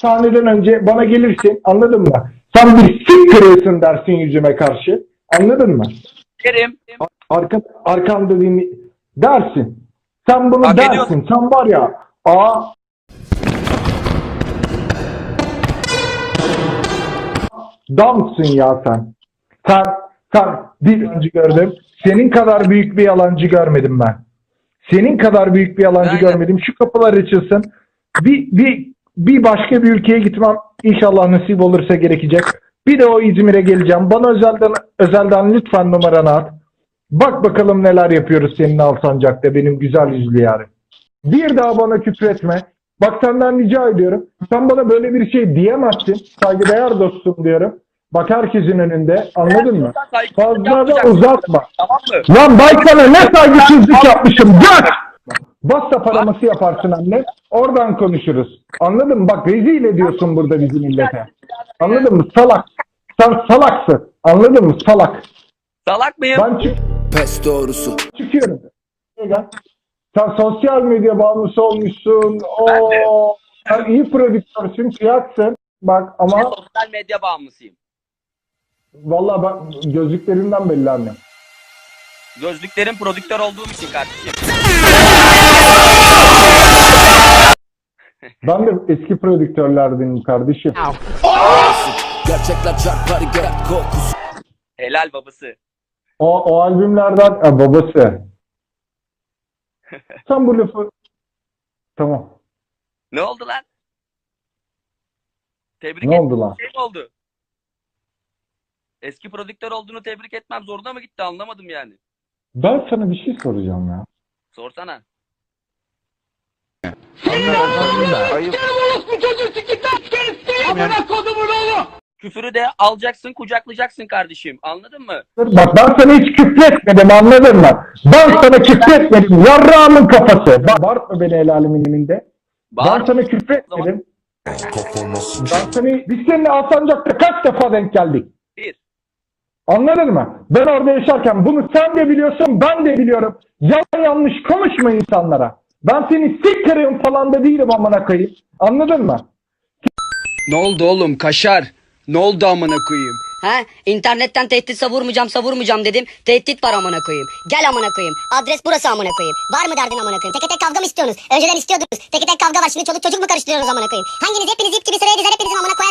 sahneden önce bana gelirsin anladın mı? Sen bir sik kırıyorsun dersin yüzüme karşı. Anladın mı? Derim. Arka, arkamda dinle dersin. Sen bunu Hak dersin. ediyorsun. Sen var ya aa damsın ya sen. Sen sen bir yalancı gördüm. Senin kadar büyük bir yalancı görmedim ben. Senin kadar büyük bir yalancı Aynen. görmedim. Şu kapılar açılsın. Bir, bir, bir başka bir ülkeye gitmem inşallah nasip olursa gerekecek. Bir de o İzmir'e geleceğim. Bana özelden, özelden lütfen numaranı at. Bak bakalım neler yapıyoruz senin Alsancak'ta benim güzel yüzlü yarim. Bir daha bana küfretme. Bak senden rica ediyorum. Sen bana böyle bir şey diyemezsin. Saygıdeğer dostum diyorum. Bak herkesin önünde. Anladın mı? Fazla da uzatma. Tamam mı? Lan ben sana ne saygısızlık yapmışım. Gör! Basta paraması yaparsın anne. Oradan konuşuruz. Anladın mı? Bak rezil ediyorsun burada bizi millete. Anladın mı? Salak. Sen salaksın. Anladın mı? Salak. Salak mıyım? Ben çık Pes doğrusu. çıkıyorum. Sen sosyal medya bağımlısı olmuşsun. Ben de. Oo, sen iyi prodüktörsün, kıyaksın. Bak Ben ama sosyal medya bağımlısıyım. vallahi ben gözlüklerinden belli anne. Gözlüklerin prodüktör olduğum için kardeşim. Ben de eski prodüktörlerdenim kardeşim. Gerçekler çarpar gel kokusu. Helal babası. O, o albümlerden ha, babası. Sen bu lafı tamam. Ne oldu lan? Tebrik Ne oldu lan? Şey mi oldu? Eski prodüktör olduğunu tebrik etmem zoruna mı gitti anlamadım yani. Ben sana bir şey soracağım ya. Sorsana. Küfürü de alacaksın kucaklayacaksın kardeşim anladın mı? Bak ben sana hiç küfretmedim anladın mı? Ben sana küfretmedim. Yarrağımın kafası. Mı beni el alemin önünde? Ben Bağır. sana küfretmedim. Ben sana, biz seninle Alsancak'ta kaç defa denk geldik? Bir. Anladın mı? Ben orada yaşarken bunu sen de biliyorsun, ben de biliyorum. Yalan yanlış konuşma insanlara. Ben seni siktirim falan da değilim amına koyayım. Anladın mı? Ne oldu oğlum kaşar? Ne oldu amına koyayım? Ha? İnternetten tehdit savurmayacağım savurmayacağım dedim. Tehdit var amına koyayım. Gel amına koyayım. Adres burası amına koyayım. Var mı derdin amına koyayım? Teke tek kavga mı istiyorsunuz? Önceden istiyordunuz. Teke tek kavga var. Şimdi çoluk çocuk mu karıştırıyorsunuz amına koyayım? Hanginiz hepiniz ip gibi sıraya dizer hepinizin amına koyayım?